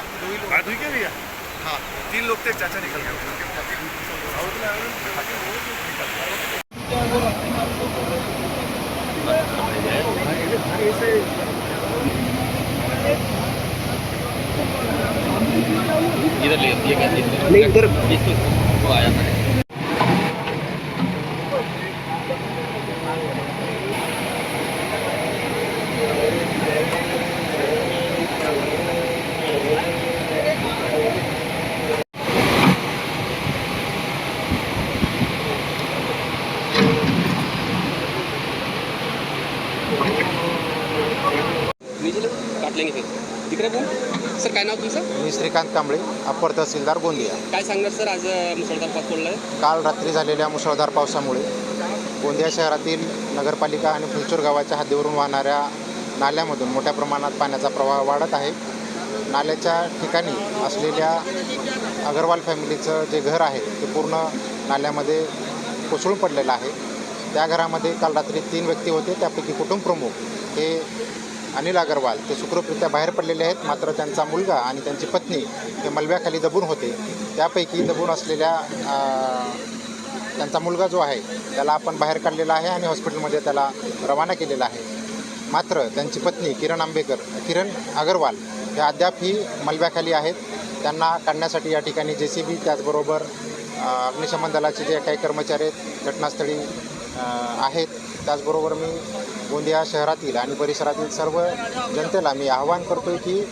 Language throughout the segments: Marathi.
ठीक है भैया हाँ तीन लोग थे चाचा निकल गए। इधर ले ये क्या नहीं इधर। इसको वो आया था। फिर सर काय नाव तुमचं? मी श्रीकांत कांबळे अप्पर तहसीलदार गोंदिया. काय सांगणार सर? आज मुसळधार पाऊस पडला आहे काल रात्री झालेल्या मुसळधार पावसामुळे गोंदिया शहरातील नगरपालिका आणि फुलचूर गावाच्या हद्दीवरून वाहणाऱ्या नाल्यामधून मोठ्या प्रमाणात पाण्याचा प्रवाह वाढत आहे. नाल्याच्या ठिकाणी असलेल्या अगरवाल फॅमिलीचं जे घर आहे ते पूर्ण नाल्यामध्ये कोसळून पडलेलं आहे. त्या घरामध्ये काल रात्री तीन व्यक्ती होते. त्यापैकी कुटुंबप्रमुख हे अनिल अगरवाल ते सुखरूपरित्या बाहेर पडलेले आहेत. मात्र त्यांचा मुलगा आणि त्यांची पत्नी हे मलब्याखाली दबून होते. त्यापैकी दबून असलेल्या त्यांचा मुलगा जो आहे त्याला आपण बाहेर काढलेला आहे आणि हॉस्पिटलमध्ये त्याला रवाना केलेला आहे. मात्र त्यांची पत्नी किरण आंबेकर किरण अगरवाल हे अद्याप ही मलब्याखाली आहेत. त्यांना काढण्यासाठी या ठिकाणी जे सी बी त्याचबरोबर अग्निशमन दलाचे जे काही कर्मचारी आहेत घटनास्थळी आहेत त्याचबरोबर मी गोंदिया शहरातील आणि परिसरातील सर्व जनतेला मी आवाहन करतो आहे की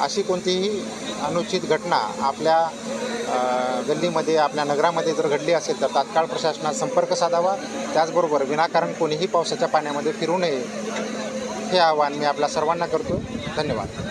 अशी कोणतीही अनुचित घटना आपल्या गल्लीमध्ये आपल्या नगरामध्ये जर घडली असेल तर तात्काळ प्रशासनात संपर्क साधावा. त्याचबरोबर विनाकारण कोणीही पावसाच्या पाण्यामध्ये फिरू नये हे आवाहन मी आपल्या सर्वांना करतो धन्यवाद.